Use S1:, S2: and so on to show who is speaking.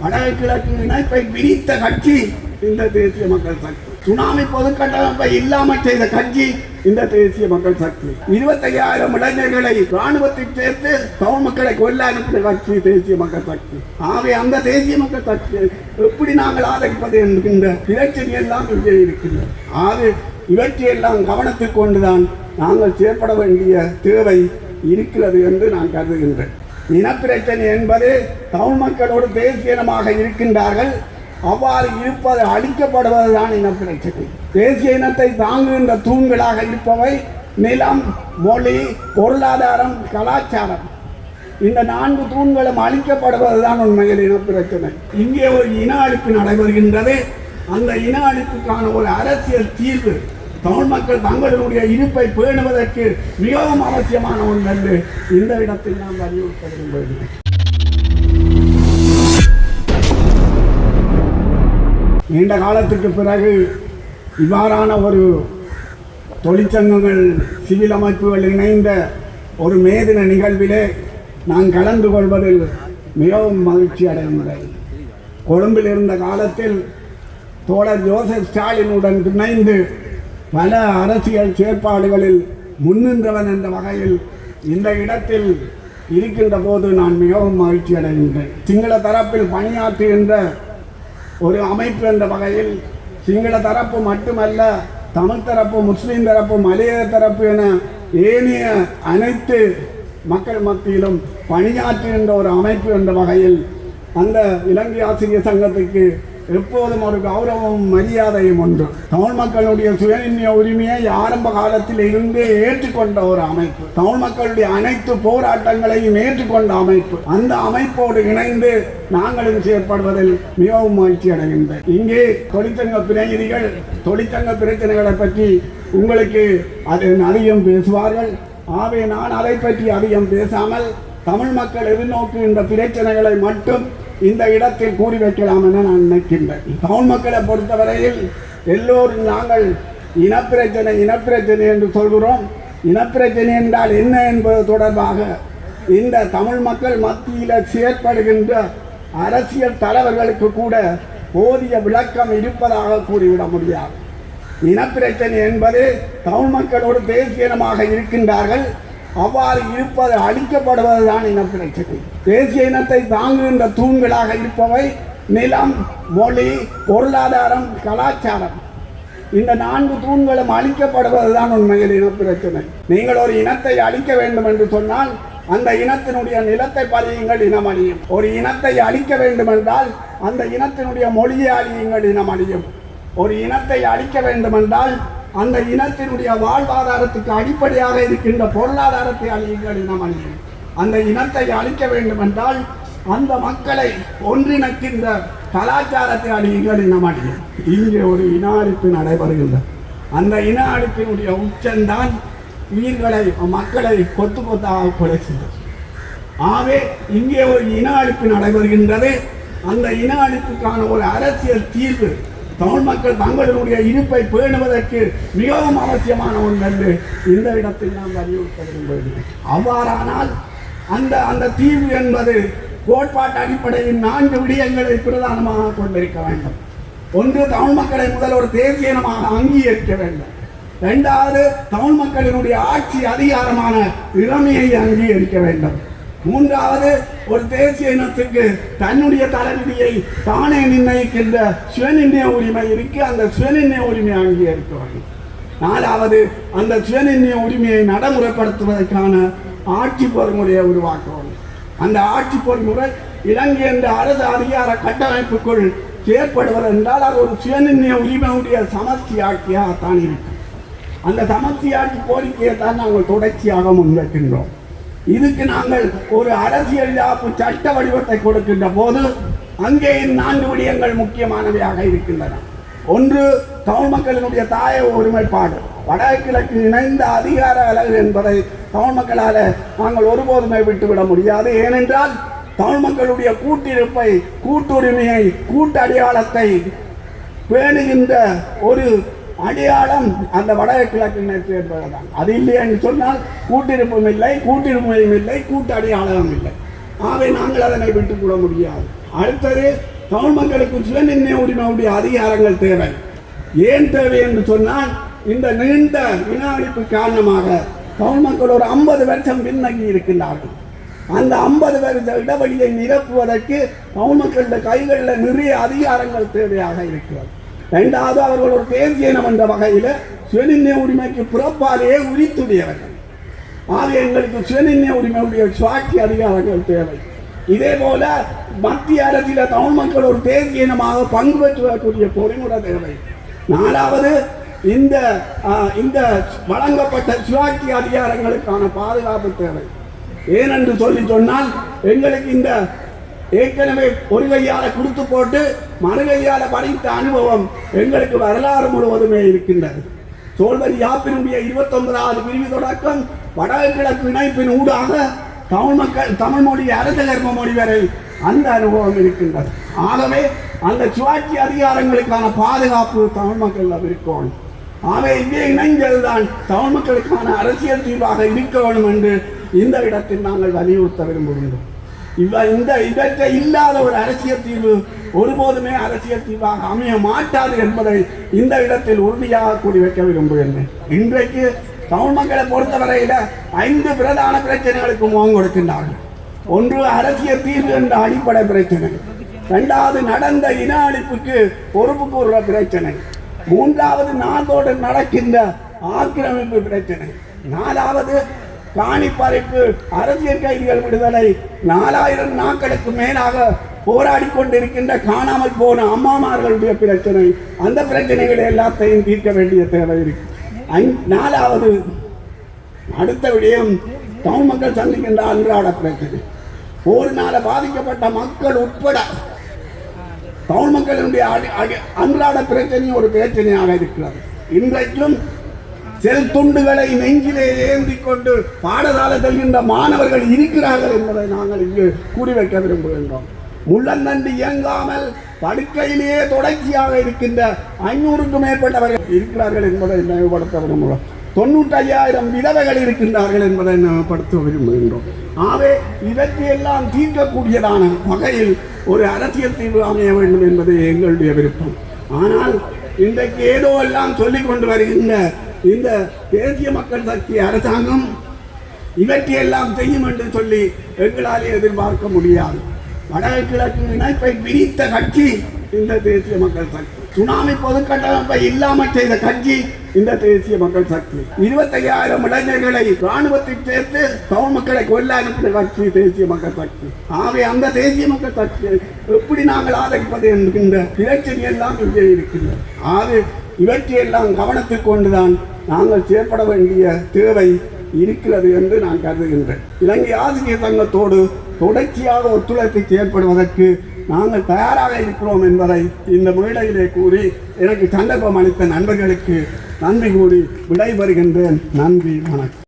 S1: வடகிழக்கு இணைப்பை விரித்த கட்சி இந்த தேசிய மக்கள் சக்தி. சுனாமி பொதுக்கட்டமைப்பை இல்லாமல் செய்த கட்சி இந்த தேசிய மக்கள் சக்தி. இருபத்தையாயிரம் இளைஞர்களை ராணுவத்தில் சேர்த்து தமிழ் மக்களை கொல்ல அனுப்பின கட்சி தேசிய மக்கள் சக்தி. ஆகவே அந்த தேசிய மக்கள் சக்தி எப்படி நாங்கள் ஆதரிப்பது என்கின்ற பிரச்சனை எல்லாம் இங்கே இருக்கின்றது ஆகவே இவற்றையெல்லாம் கவனத்தில் கொண்டுதான் நாங்கள் செயற்பட வேண்டிய தேவை இருக்கிறது என்று நான் கருதுகின்றேன். இனப்பிரச்சனை என்பது தமிழ் மக்களோடு தேசியனமாக இருக்கின்றார்கள். அவ்வாறு இருப்பது அழிக்கப்படுவதுதான் இனப்பிரச்சனை. தேசிய இனத்தை தாங்குகின்ற தூண்களாக இருப்பவை நிலம் மொழி பொருளாதாரம் கலாச்சாரம். இந்த நான்கு தூண்களும் அழிக்கப்படுவதுதான் உண்மையில் இனப்பிரச்சனை. இங்கே ஒரு இன அழிப்பு நடைபெறுகின்றது. அந்த இன அழிப்புக்கான ஒரு அரசியல் தீர்வு தமிழ் மக்கள் தங்களுடைய இருப்பை பேணுவதற்கு மிகவும் அவசியமான ஒன்று என்று இந்த இடத்தில் நாம் வலியுறுத்த விரும்புகிறேன் நீண்ட காலத்துக்கு பிறகு இவ்வாறான ஒரு தொழிற்சங்கங்கள் சிவில் அமைப்புகள் இணைந்த ஒரு மேதின நிகழ்விலே நான் கலந்து கொள்வதில் மிகவும் மகிழ்ச்சி அடைகின்றேன் கொழும்பில் இருந்த காலத்தில் தோழர் ஜோசப் ஸ்டாலினுடன் இணைந்து பல அரசியல் செயற்பாடுகளில் முன்னின்றவன் என்ற வகையில் இந்த இடத்தில் இருக்கின்ற போது நான் மிகவும் மகிழ்ச்சி அடைகின்றேன். சிங்கள தரப்பில் பணியாற்றுகின்ற ஒரு அமைப்பு என்ற வகையில் சிங்கள தரப்பு மட்டுமல்ல தமிழ் தரப்பு முஸ்லீம் தரப்பு மலைய தரப்பு என ஏனைய அனைத்து மக்கள் மத்தியிலும் பணியாற்றுகின்ற ஒரு அமைப்பு என்ற வகையில் அந்த இலங்கை ஆசிரியர் சங்கத்துக்கு எப்போதும் ஒரு கௌரவமும் மரியாதையும் உண்டு. தமிழ் மக்களுடைய சுயநிர்ணய உரிமையை ஆரம்ப காலத்தில் இருந்தே ஏற்றுக்கொண்ட ஒரு அமைப்பு. தமிழ் மக்களுடைய அனைத்து போராட்டங்களையும் ஏற்றுக்கொண்ட அமைப்பு. அந்த அமைப்போடு இணைந்து நாங்களும் செயற்படுவதில் மிகவும் மகிழ்ச்சி அடைகின்றேன். இங்கே தொழிற்சங்க பிரதிநிதிகள் தொழிற்சங்க பிரச்சனைகளை பற்றி உங்களுக்கு அது அதிகம் பேசுவார்கள். ஆகவே நான் அதை பற்றி அதிகம் பேசாமல் தமிழ் மக்கள் எதிர்நோக்குகின்ற பிரச்சனைகளை மட்டும் இந்த இடத்தில் கூறி வைக்கலாம் என நான் நினைக்கின்றேன். தமிழ் மக்களை பொறுத்தவரையில் எல்லோரும் நாங்கள் இனப்பிரச்சனை இனப்பிரச்சனை என்று சொல்கிறோம். இனப்பிரச்சனை என்றால் என்ன என்பது தொடர்பாக இந்த தமிழ் மக்கள் மத்தியில் செயற்படுகின்ற அரசியல் தலைவர்களுக்கு கூட போதிய விளக்கம் இருப்பதாக கூறிவிட முடியாது. இனப்பிரச்சனை என்பது தமிழ் மக்களோடு தேசியனமாக இருக்கின்றார்கள். அவ்வாறு இருப்பது அழிக்கப்படுவதுதான் இனப்பிரச்சனை தேசிய இனத்தை தாங்குகின்ற தூண்களாக இருப்பவை நிலம் மொழி பொருளாதாரம் கலாச்சாரம். இந்த நான்கு தூண்களும் அழிக்கப்படுவதுதான் உண்மையில் இனப்பிரச்சனை நீங்கள் ஒரு இனத்தை அழிக்க வேண்டும் என்று சொன்னால் அந்த இனத்தினுடைய நிலத்தை பதியுங்கள் இனம் அழியும். ஒரு இனத்தை அழிக்க வேண்டும் என்றால் அந்த இனத்தினுடைய மொழியை அழியுங்கள் இனம் அழியும். ஒரு இனத்தை அழிக்க வேண்டுமென்றால் அந்த இனத்தினுடைய வாழ்வாதாரத்துக்கு அடிப்படையாக இருக்கின்ற பொருளாதாரத்தை அழியுங்கள் இனம் அழியும் அந்த இனத்தை அழிக்க வேண்டுமென்றால் அந்த மக்களை ஒன்றிணைக்கின்ற கலாச்சாரத்தை அழியுங்கள் இனம் அழியும் இங்கே ஒரு இன அழிப்பு நடைபெறுகின்ற அந்த இன அழிப்பினுடைய உச்சந்தான் உயிர்களை மக்களை கொத்து கொத்தாக கொலை செய்தது ஆகவே இங்கே ஒரு இன அழிப்பு நடைபெறுகின்றது. அந்த இன அழிப்புக்கான ஒரு அரசியல் தீர்வு தமிழ் மக்கள் தங்களுடைய இருப்பை பேணுவதற்கு மிகவும் அவசியமான ஒன்று என்று இந்த இடத்தில் நாம் வலியுறுத்த விரும்புகிறேன் அவ்வாறானால் அந்த அந்த தீர்வு என்பது கோட்பாட்டு அடிப்படையில் நான்கு விடயங்களை பிரதானமாக கொண்டிருக்க வேண்டும். ஒன்று தமிழ் மக்களை முதல் ஒரு தேசிய இனமாக அங்கீகரிக்க வேண்டும். இரண்டாவது தமிழ் மக்களினுடைய ஆட்சி அதிகாரமான இளமையை அங்கீகரிக்க வேண்டும். மூன்றாவது ஒரு தேசிய இனத்துக்கு தன்னுடைய தலைவிதியை தானே நிர்ணயிக்கின்ற சுயநிர்ணய உரிமை இருக்கு அந்த சுயநிர்ணய உரிமையை அங்கீகரிக்க வேண்டும் நாலாவது அந்த சுயநிர்ணய உரிமையை நடைமுறைப்படுத்துவதற்கான ஆட்சி பொறிமுறையை உருவாக்க அந்த ஆட்சி பொறிமுறை இலங்கை என்ற அரசு அதிகார கட்டமைப்புக்குள் செயற்படுவது என்றால் அது ஒரு சுயநிர்ணய உரிமையுடைய சமஸ்தி ஆட்சியாகத்தான் இருக்கும். அந்த சமஸ்தி ஆட்சி கோரிக்கையை தான் நாங்கள் தொடர்ச்சியாக முன்வைக்கின்றோம். இதுக்கு நாங்கள் ஒரு அரசியல் யாப்பு சட்ட வடிவத்தை கொடுக்கின்ற போது அங்கே நான்கு விடயங்கள் முக்கியமானவையாக இருக்கின்றன. ஒன்று தமிழ் மக்களினுடைய தாய ஒருமைப்பாடு. வடகிழக்கு இணைந்த அதிகார அலகு என்பதை தமிழ் மக்களால் நாங்கள் ஒருபோதுமே விட்டுவிட முடியாது. ஏனென்றால் தமிழ் மக்களுடைய கூட்டிருப்பை கூட்டுரிமையை கூட்டு அடையாளத்தை பேணுகின்ற ஒரு அடையாளம் அந்த வடகிழக்கு சேர்ந்ததுதான் அது இல்லை என்று சொன்னால் கூட்டிருப்பும் இல்லை கூட்டிருமையும் இல்லை கூட்டு அடையாளமும் இல்லை. ஆகவே நாங்கள் அதனை விட்டுக்கூட முடியாது. அடுத்தது தமிழ் மக்களுக்கு சுயநிர்ணய உரிமையுடைய அதிகாரங்கள் தேவை. ஏன் தேவை என்று சொன்னால் இந்த நீண்ட வினாடிப்பு காரணமாக தமிழ் மக்கள் ஒரு ஐம்பது வருஷம் பின்னங்கி இருக்கின்றார்கள். அந்த ஐம்பது வருஷ இடைவெளியை நிரப்புவதற்கு தமிழ் மக்களுடைய கைகளில் நிறைய அதிகாரங்கள் தேவையாக இருக்கிறது. ரெண்டாவது அவர்கள் ஒரு தேசிய இனம் என்ற வகையில் சுயநிர்ணய உரிமைக்கு புறப்பாலேயே உரித்துடையவர்கள். ஆக எங்களுக்கு சுயநிர்ணய உரிமையுடைய சுவாட்சி அதிகாரங்கள் தேவை. இதே போல மத்திய அரசியல தமிழ் மக்கள் ஒரு தேசிய இனமாக பங்கு பெற்றுவரக்கூடிய பொறிமுறை தேவை. நாலாவது இந்த இந்த வழங்கப்பட்ட சுயாட்சி அதிகாரங்களுக்கான பாதுகாப்பு தேவை. ஏனென்று சொல்லி சொன்னால் எங்களுக்கு இந்த ஏற்கனவே ஒரு கையால் கொடுத்து போட்டு மறு கையால் படித்த அனுபவம் எங்களுக்கு வரலாறு முழுவதுமே இருக்கின்றது. சோழ்வரி யாப்பினுடைய இருபத்தொன்பதாவது பிரிவு தொடக்கம் வடகிழக்கு இணைப்பின் ஊடாக தமிழ் மக்கள் தமிழ் மொழி அரச கர்ம மொழி வரை அந்த அனுபவம் இருக்கின்றது. ஆகவே அந்த சுயாட்சி அதிகாரங்களுக்கான பாதுகாப்பு தமிழ் மக்கள் இருக்கணும் ஆகவே இங்கே இணைஞ்சதுதான் தமிழ் மக்களுக்கான அரசியல் தீர்வாக இருக்க வேண்டும் என்று இந்த இடத்தில் நாங்கள் வலியுறுத்த விரும்புகின்றோம். இவ இந்த இவற்றை இல்லாத ஒரு அரசியல் தீர்வு ஒருபோதுமே அரசியல் தீர்வாக அமைய மாட்டாது என்பதை இந்த இடத்தில் உறுதியாக கூறி வைக்க விரும்புகின்றேன். இன்றைக்கு தமிழ் மக்களை பொறுத்தவரையில ஐந்து பிரதான பிரச்சனைகளுக்கு முகம் கொடுக்கின்றார்கள். ஒன்று அரசியல் தீர்வு என்ற அடிப்படை பிரச்சனை. இரண்டாவது நடந்த இன அழிப்புக்கு பொறுப்பு கூறுற பிரச்சனை. மூன்றாவது நாட்டோடு நடக்கின்ற ஆக்கிரமிப்பு பிரச்சனை. நாலாவது காணி அரசியல் கைதிகள் விடுதலை. நாலாயிரம் நாட்களுக்கு மேலாக போராடி கொண்டிருக்கின்ற காணாமல் போன அம்மாமார்களுடைய பிரச்சனை. அந்த பிரச்சனைகளை எல்லாத்தையும் தீர்க்க வேண்டிய தேவை இருக்கு. ஐந்- நாலாவது அடுத்த விடயம் தமிழ் மக்கள் சந்திக்கின்ற அன்றாட பிரச்சனை. போரினால பாதிக்கப்பட்ட மக்கள் உட்பட தமிழ் மக்களுடைய அடி- அன்றாட பிரச்சனை ஒரு பிரச்சனையாக இருக்கிறது. இன்றைக்கும் செல் துண்டுகளை நெஞ்சிலே ஏந்தி கொண்டு பாடசாலை செல்கின்ற மாணவர்கள் இருக்கிறார்கள் என்பதை நாங்கள் இங்கு கூறி வைக்க விரும்புகின்றோம் முள்ளந்தண்டு இயங்காமல் படுக்கையிலேயே தொடர்ச்சியாக இருக்கின்ற ஐநூறுக்கும் மேற்பட்டவர்கள் இருக்கிறார்கள் என்பதை நினைவுபடுத்த விரும்புகிறோம். தொண்ணூற்றையாயிரம் விதவைகள் இருக்கின்றார்கள் என்பதை நினைவுபடுத்த விரும்புகின்றோம். ஆகவே இவற்றையெல்லாம் தீர்க்கக்கூடியதான வகையில் ஒரு அரசியல் தீர்வு அமைய வேண்டும் என்பது எங்களுடைய விருப்பம். ஆனால் இன்றைக்கு ஏதோ எல்லாம் சொல்லிக் கொண்டு வருகின்ற இந்த தேசிய மக்கள் சக்தி அரசாங்கம் இவற்றையெல்லாம் செய்யும் என்று சொல்லி எங்களால் எதிர்பார்க்க முடியாது. வடகிழக்கு இணைப்பை விரித்த கட்சி இந்த தேசிய மக்கள் சக்தி. சுனாமி பொதுக்கட்டமைப்பை இல்லாமல் செய்த கட்சி இந்த தேசிய மக்கள் சக்தி. இருபத்தையாயிரம் இளைஞர்களை ராணுவத்தில் சேர்த்து தமிழ் மக்களை கொல்ல அனுப்பின கட்சி தேசிய மக்கள் சக்தி. ஆகவே அந்த தேசிய மக்கள் சக்தி எப்படி நாங்கள் ஆதரிப்பது என்கின்ற பிரச்சனை எல்லாம் இங்கே இருக்கின்றது ஆகவே இவற்றையெல்லாம் கவனத்தில் கொண்டுதான் நாங்கள் செயற்பட வேண்டிய தேவை இருக்கிறது என்று நான் கருதுகின்றேன். இலங்கை ஆசிரியர் சங்கத்தோடு தொடர்ச்சியாக ஒத்துழைப்பு செயற்படுவதற்கு நாங்கள் தயாராக இருக்கிறோம் என்பதை இந்த மேடையிலே கூறி எனக்கு சந்தர்ப்பம் அளித்த நண்பர்களுக்கு நன்றி கூறி விடைபெறுகின்றேன். நன்றி வணக்கம்.